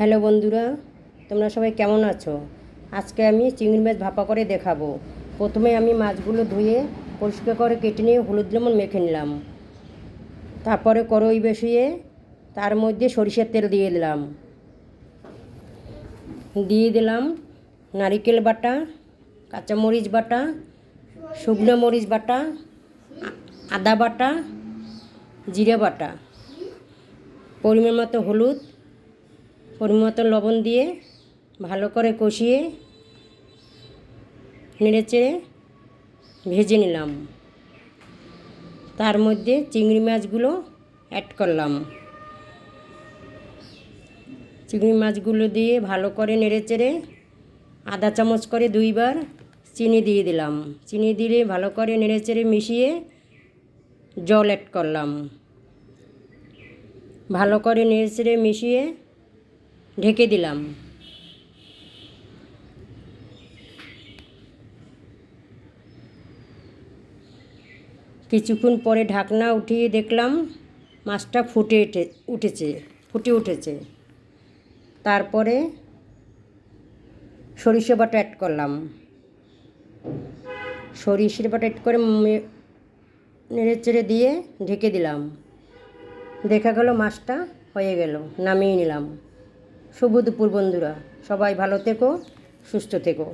Hello বন্ধুরা, তোমরা সবাই কেমন আছো? আজকে আমি চিংড়ি মাছ ভাপা করে দেখাবো। প্রথমে আমি মাছগুলো ধুয়ে পরিষ্কার করে কেটে নিয়ে হলুদ লেমন মেখে নিলাম। তারপরে কড়ই বসিয়ে তার মধ্যে সরিষার তেল দিয়ে দিলাম। দিয়ে দিলাম নারিকেল বাটা, কাঁচামরিচ বাটা, শুকনো মরিচ বাটা, আদা বাটা, জিরে বাটা। পরিমাণ মতো হলুদ পরিমাণ মতো লবণ দিয়ে ভালো করে কষিয়ে নেড়েচেড়ে ভেজে নিলাম। তার মধ্যে চিংড়ি মাছগুলো অ্যাড করলাম। চিংড়ি মাছগুলো দিয়ে ভালো করে নেড়েচেড়ে আধা চামচ করে দুইবার চিনি দিয়ে দিলাম। চিনি দিয়ে ভালো করে নেড়েচেড়ে মিশিয়ে জল অ্যাড করলাম। ভালো করে নেড়েচেড়ে মিশিয়ে ঢেকে দিলাম। কিছুক্ষণ পরে ঢাকনা উঠিয়ে দেখলাম মাছটা ফুটে উঠে উঠেছে, ফুটে উঠেছে। তারপরে সরিষা বাটা অ্যাড করলাম। সরিষার বাটা অ্যাড করে নেড়ে চেড়ে দিয়ে ঢেকে দিলাম। দেখা গেল মাছটা হয়ে গেল, নামিয়ে নিলাম। শুভ দুপুর বন্ধুরা সবাই ভালো থেকো সুস্থ থেকো।